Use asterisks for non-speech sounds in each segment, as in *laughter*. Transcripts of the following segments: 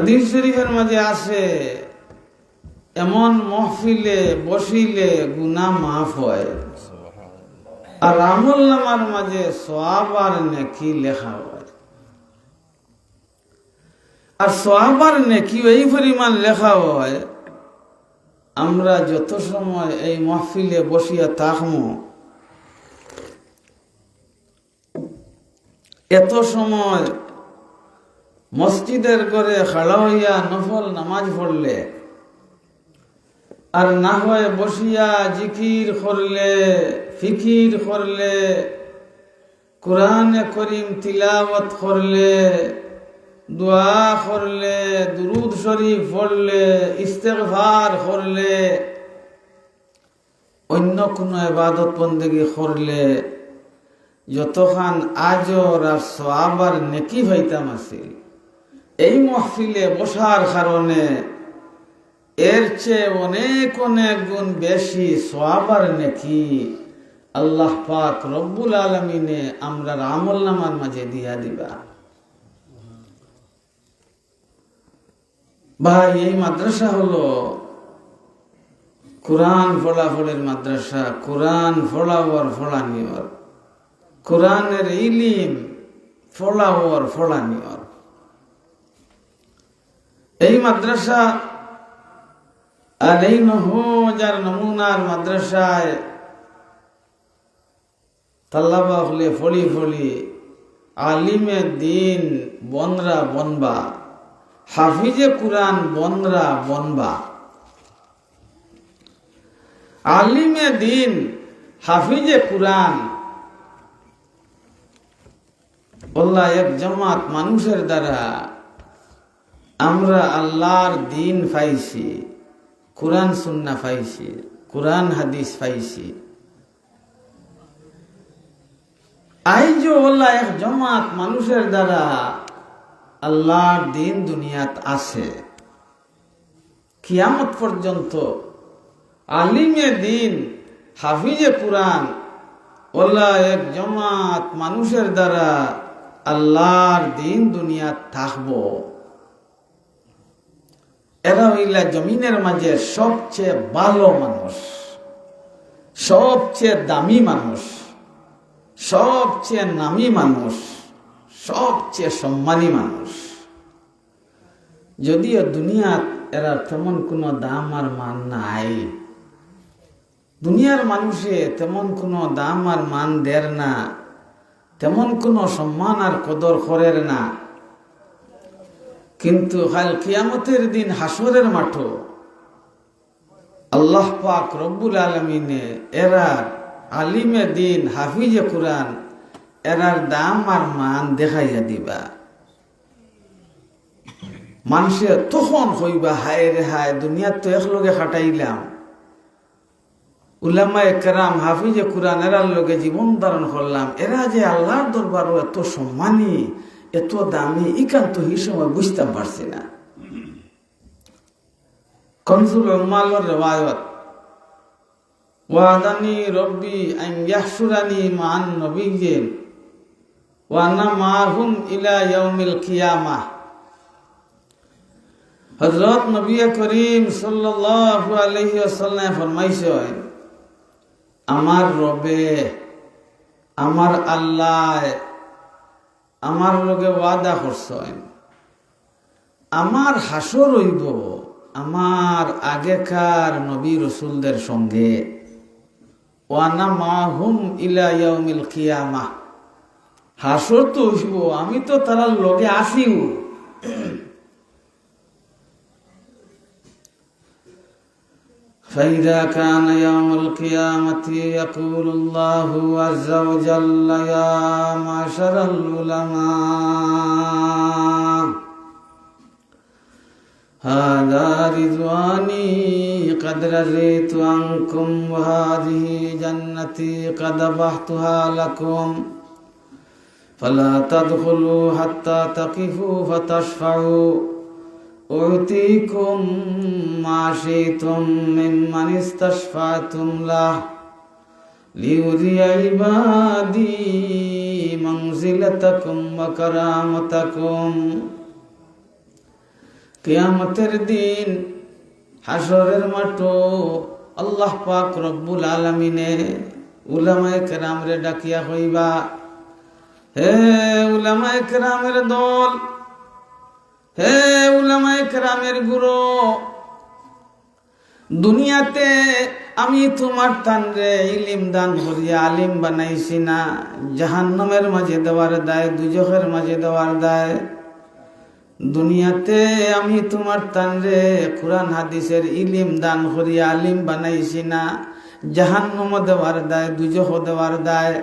হাদিস শরীফের মাঝে আছে এমন মহফিলে বসিলে গুনা মাফ হয়। আর আমল নামার মাঝে আর নেকি লেখা হয়। আর আর নেকি এই পরিমাণ লেখা হয়, আমরা যত সময় এই মহফিলে বসিয়া থাকমো, এত সময় মসজিদের করে খাড়া হইয়া নফল নামাজ পড়লে আর না হয় বসিয়া জিকির করলে, ফিকির করলে, কোরআনে করিম তিলাবত করলে, দোয়া করলে, দুরুদ শরীফ পড়লে, ইস্তেগফার করলে, অন্য কোনো এবাদত বন্দেগী করলে, যতখান আজর আর সোয়াবার নেকি হইতাম আছিল। এই মহফিলে বসার কারণে এর চেয়ে অনেক অনেক গুণ বেশি সোয়াবার নাকি। আল্লাহ পাক রব্বুল আলমিনে আমরা আমল নামার মাঝে দিয়া দিবা। ভাই, এই মাদ্রাসা হলো কোরআন ফলাফলের মাদ্রাসা, কোরআন ফলাওয়ার ফলানিওর। কোরআনের ইলিম ফলাওয়ার ফলানিওর। এই মাদ্রাসা আর এই নহজার নমুনার মাদ্রাসায় তাল্লাবা হলে ফলি ফলি আলিমে দিন বনরা বনবা, হাফিজে কুরআন বনরা বনবা। আলিমে দিন, হাফিজে কুরআন। বললা এক জামাত মানুষের দ্বারা আমরা আল্লাহর দিন পাইছি, কোরআন সুন্না পাইছি, কোরআন হাদিস পাইছি। আইজ এক জমাত মানুষের দ্বারা আল্লাহর দিন দুনিয়াত আছে। কিয়ামত পর্যন্ত আলিমে দিন, হাফিজে কোরআন ওল্লা এক জমাত মানুষের দ্বারা আল্লাহর দিন দুনিয়াত থাকব। এরা হইলা জমিনের মাঝে সবচেয়ে ভালো মানুষ, সবচেয়ে দামি মানুষ, সবচেয়ে নামি মানুষ, সবচেয়ে সম্মানী মানুষ। যদিও দুনিয়াত এরা তেমন কোনো দাম আর মান নাই। দুনিয়ার মানুষে তেমন কোনো দাম আর মান দের না, তেমন কোনো সম্মান আর কদর করের না। কিন্তু কাল কিয়ামতের দিন হাসরের মাঠ আল্লাহ পাক রব্বুল আলমিনে এরার আলিমে দিন, হাফিজে কোরআন, এরার দাম আর মান দেখাইয়া দিবা। মানুষে তখন হইবা, হায় রে হায় দুনিয়ার তো একলগে খাটাইলাম। উলামা একরাম হাফিজে কোরআন, এরার লগে জীবন ধারণ করলাম। এরা যে আল্লাহর দরবারও এত সম্মানী এত দামি ইকান তো এই সময় বুঝতাম পারছি না। কনসুল উম্মালর রেওয়ায়ত। ওয়াদানি রব্বি আন ইয়াহসুরানি মান নবিয়্যিন। ওয়া আনা মাহুম ইলা ইয়াউমিল কিয়ামাহ। হযরত নবী করিম সাল্লাল্লাহু আলাইহি ওয়াসাল্লাম ফরমাইছেন, আমার রবে, আমার আল্লাহ আমার লগে ওয়াদা করছেন আমার হাসর রইব আমার আগেকার নবী রসুলদের সঙ্গে। ওয়ানা মাহুম ইলা ইয়াউমিল কিয়ামা। হাসর তো আমি তো তারা লগে আসিও فإذا كان يوم القيامة يقول الله عز وجل يا معشر العلماء هذا رضواني قد رضيت عنكم وهذه جنتي قد بحتها لكم فلا تدخلوا حتى تقفوا فتشفعوا أعطيكم ما شئتم ممن استشفعتم له ليري عبادي منزلتكم وكرامتكم কিয়ামতের দিন হাসরের মাঠো আল্লাহ পাক রব্বুল আলমিনে উলামায়ে কেরামরে ডাকিয়া হইবা হে উলামায়ে কেরামের দল হে উলামায়ে কেরামের গুরু, দুনিয়াতে আমি তোমার তানরে ইলিম দান করিয়া আলিম বানাইছি না। জাহান্নমের মাঝে দেওয়ার দায় দুজখের মাঝে দেওয়ার দায়। দুনিয়াতে আমি তোমার তানরে কোরআন, হাদিসের ইলিম দান করিয়া আলিম বানাইছি না। জাহান্নম দেওয়ার দায় দুজহ দেওয়ার দায়।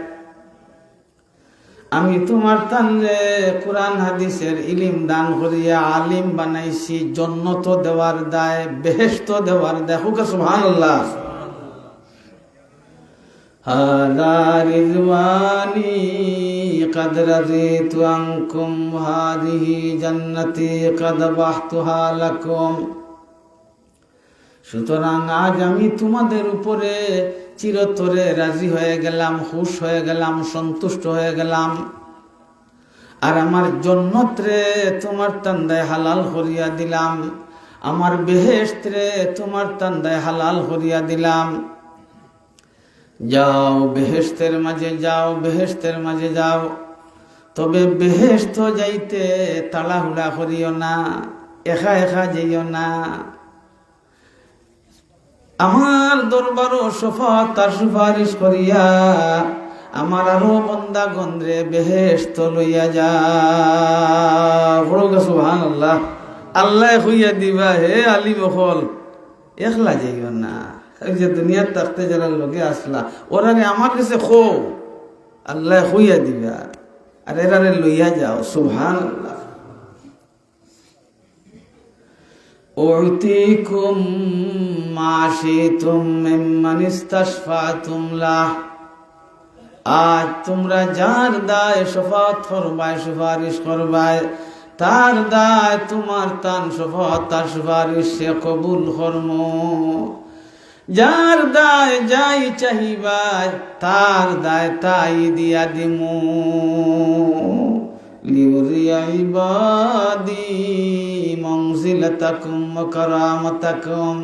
আমি তোমার তানরে কোরআন হাদিসের ইলিম দান করিয়া আলিম বানাইছি জন্নত দেওয়ার দায় বেহেস্ত দেওয়ার দায় হুকা সুবহানাল্লাহ هذا رضواني قد رضيت عنكم هذه جنتي قد بحتها لكم সুতরাং আজ আমি তোমাদের উপরে চিরতরে রাজি হয়ে গেলাম খুশ হয়ে গেলাম, সন্তুষ্ট হয়ে গেলাম। আর আমার জন্নতরে তোমার তান্দায় হালাল করিয়া দিলাম। আমার বেহেস্ত্রে তোমার তান্দায় হালাল করিয়া দিলাম। যাও বেহেস্তের মাঝে যাও বেহেস্তের মাঝে যাও। তবে বেহেস্ত যাইতে তাড়াহুড়া করিও না, একা একা যাইও না। আমার দরবারও সফা তার সুপারিশ করিয়া আমার আরও বন্দা গন্দ্রে বেহেস্ত লইয়া যা। সুহান আল্লাহ আল্লাহ হইয়া দিবা হে আলী বখল একলা যাইও না। যে দুনিয়ার থাকতে যারা লোকে আসলা, ওরা আমার কাছে খো আল্লাহ হইয়া দিবা। আর এরারে লইয়া যাও। সুহান আল্লাহ أعطيكم ما شئتم ممن استشفعتم له আজ তোমরা যার দায় সফাত করবায় সুপারিশ করবায় তার দায় তোমার তান সফাত তার সুপারিশ সে কবুল কর্ম যার দায় যাই চাহিবায় তার দায় তাই দিয়া দিমু লিউরিয়া ইবাদি মংজিলতাকুম কারামতাকুম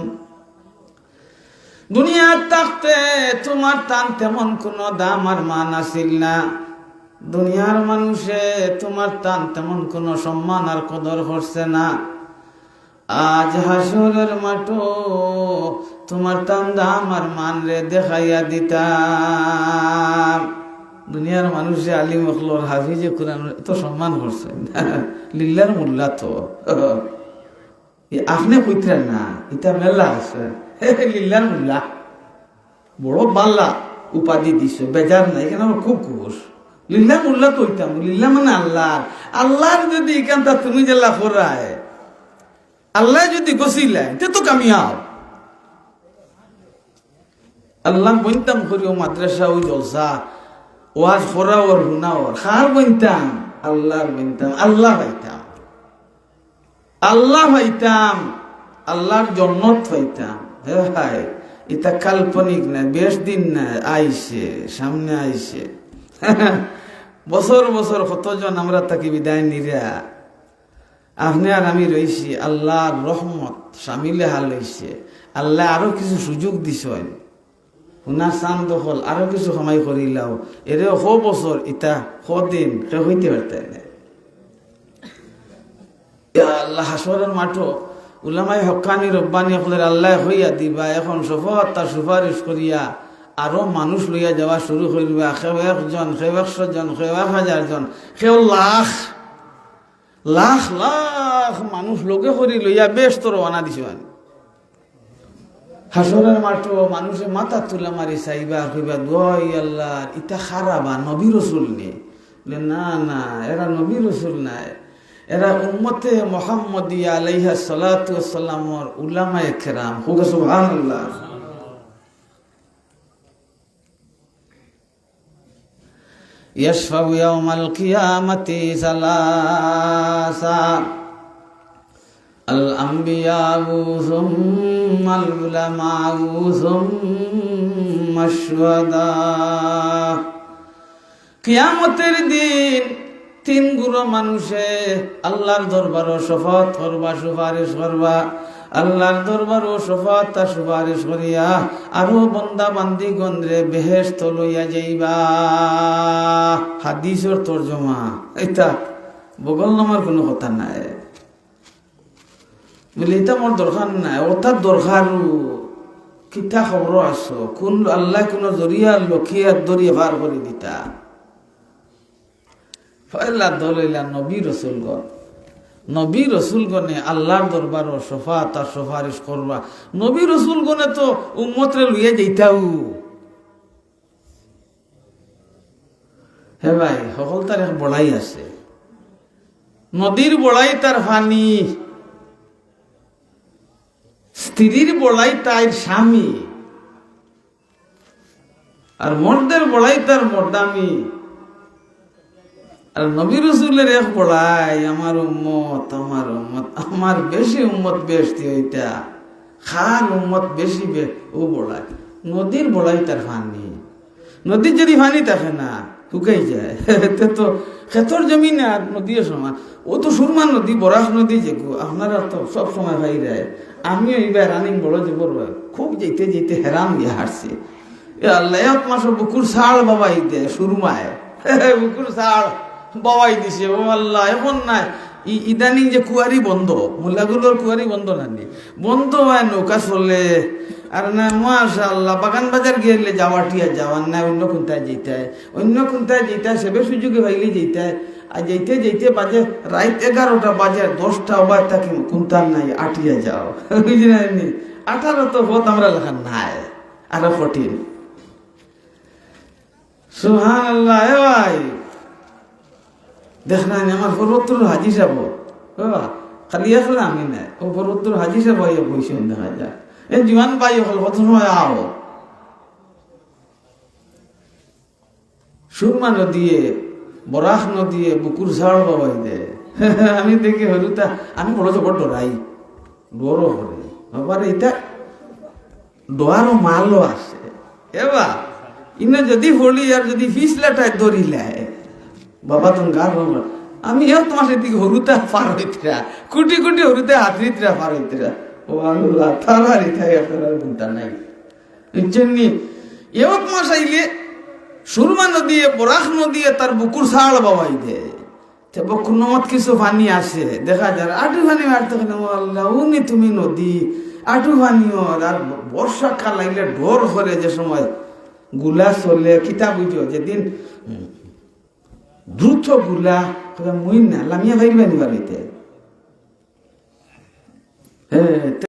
দুনিয়ার থাকতে তোমার টান তেমন কোনো দাম আর মান আসিল না। দুনিয়ার মানুষে তোমার টান তেমন কোনো সম্মান আর কদর করছে না। আজ হাসরের মাঠো তোমার টান দাম আর মান রে দেখাইয়া দিতাম। দুনিয়ার মানুষে আলী মখলোর হাফিজে কোরআন এত সম্মান করছে। *laughs* লিল্লার মোল্লা তো। আপনি কইতেন না, এটা মেলা আছে। *laughs* লিল্লার মোল্লা। বড় বাল্লা উপাধি দিছ, বেজার নাই, এখানে আমার খুব খুশ লিল্লা মোল্লা কইতাম লিল্লা মানে আল্লাহ। আল্লাহর যদি এখানটা তুমি যে লাফরায়, আল্লাহ যদি গছিলেন তে তো কামিয়াব। আল্লাহ বইনতাম করিও মাদ্রাসা ওই জলসা ওয়াজ ফোরা ওর হুনা ওর খার বইনতাম আল্লাহর বইনতাম আল্লাহ পাইতাম। আল্লাহ পাইতাম। আল্লাহর জন্নত পাইতাম। হে ভাই, এটা কাল্পনিক না, বেশ দিন না, আইসে, সামনে আইসে। *laughs* বছর বছর কতজন আমরা তাকে বিদায় নিরা? আপনি আর আমি রইছি, আল্লাহর রহমত সামিলে হাল হইছে আল্লাহ আরও কিছু সুযোগ দিছ শুনার চান দখল, আরও কিছু সময় করিলাও এরে হ বছর ইটা হ দিন সে হইতে পারতে হাসরের মাঠো উলামাই হকানি রব্বানি হলের আল্লাহ হইয়া দিবা, এখন সফর তার সুপারিশ করিয়া আরও মানুষ লইয়া যাওয়া শুরু করিবা সেও একজন, সেও একশো জন সেও এক হাজার জন সেও লাখ। লাখ লাখ মানুষ লোকে করি লইয়া বেশ তো রওনা দিছো আমি। হাসরের মাঠো মানুষে মাথা তুলা মারি চাইবা কইবা দোয়াই আল্লাহ ইটা খারাবা নবী রসুল নে না না এরা নবী রসুল নাই এরা উম্মতে মোহাম্মদিয়া আলাইহা সালাতু সাল্লামর উলামায়ে কেরাম হুগা সুবহানাল্লাহ يشفع يوم القيامة ثلاثة الأنبياء ثم العلماء ثم الشهداء কিয়ামতের দিন তিন গুরু মানুষে আল্লাহর দরবারও শপথ করবা সুপারিশ করবা আল্লাহর দরবারও শপথ তা সুপারিশ করিয়া আরো বন্দা বান্দি গন্দ্রে বেহেস্ত লইয়া যাইবা হাদিসর তর্জমা এটা বগল নামার কোনো কথা নাই বলে এটা মোর দরকার নাই। ওটার দরকার কিতা খবর আছো। কোন আল্লাহ কোন জরিয়া লক্ষিয়া দরিয়া পার করে দিতা। ফয়লা দলাইলা নবী রসুলগণ নবী রসুলগণে আল্লাহর দরবার ও সোফা তার সুপারিশ করবা নবী রসুলগণে তো উম্মতরে লইয়া যাইতাও। হে ভাই, সকল তার বড়াই আছে। নদীর বড়াই তার ফানি স্ত্রীর বলাই তার স্বামী। আর মর্দের বলাই তার মর্দামি। আর নবী রসুলের এক বড়াই আমার উম্মত আমার উম্মত, আমার বেশি উম্মত বেশি ওইটা। খার উম্মত বেশি ও বলাই। নদীর বলাই তার ফানি। নদীর যদি ফানি থাকে না শুকাই যায়। *laughs* তো ক্ষেতর জমি না আর নদীও সমান ও তো সুরমা নদী বরাস নদী যে আপনারা তো সব সময় ভাই যায় আমিও এইবার রানিং বড় যে বড় খুব যেতে যেতে হেরান দিয়ে হাঁটছে। আল্লাহ মাস বুকুর সাড় বাবাই দেয় সুরমায়। *laughs* বুকুর সাড় বাবাই দিছে। ও আল্লাহ এখন নাই। ইদানিং যে কুয়ারি বন্ধ মোল্লাগুলোর কুয়ারি বন্ধ নানি। বন্ধ হয় নৌকা চলে। আর না মাশা আল্লাহ বাগান বাজার গেলে যাওয়া টিয়া যাওয়ার না, অন্য কোনটায় যেতে অন্য কোনটায় যেতে সেবে সুযোগে ভাইলে যেতে আর যেতে যেতে বাজে রাত এগারোটা বাজে, দশটা ওবার তাকে কোনটার নাই আটিয়া যাও। *laughs* বুঝলেন আঠারো তো হত আমরা লেখা নাই, আরও কঠিন। সুহান আল্লাহ ভাই। দেখ না আমার পরবর্তর হাজি সাহেব ও খালি আসলে আমি নাই ও পরবর্তর হাজি সাহেব হইয়া বইছে দেখা যায় এই যিমান পাই হল কত সময় আও সুরমা নদীয়ে বরাহ নদীয়ে বুকুর ঝাড় বাবাই দে আমি দেখি হলুতা আমি বড় জবর ডরাই ডরও করে আবার এটা ডোয়ারও মালও আছে এবা ইনে যদি হলি আর যদি ফিস লাটায় দরিলায় বাবা, তুমি গা বাবা আমি এও তোমার সেদিকে হরুতা পার হইতরা, কুটি কুটি হরুতে হাত হইতরা পার হইতরা। ও আল্লাহ, তারা রেখাই আপনার চিন্তা নাই। জন্যে এও তোমার চাইলে সুরমা নদী বরাক নদী, তার বুকুর সাল বাবাই দে। তে বকুর নমত কিছু পানি আসে, দেখা যায় আটু পানি মারতে আল্লাহ, উনি তুমি নদী, আটু পানি ওর, আর বর্ষাকাল লাগলে ঢোর করে যে সময়গুলা চলে, কিতাব বুঝো যেদিন দ্রুতগুলা মুই না লামিয়া ভাইবা নিবার হইতে হ্যাঁ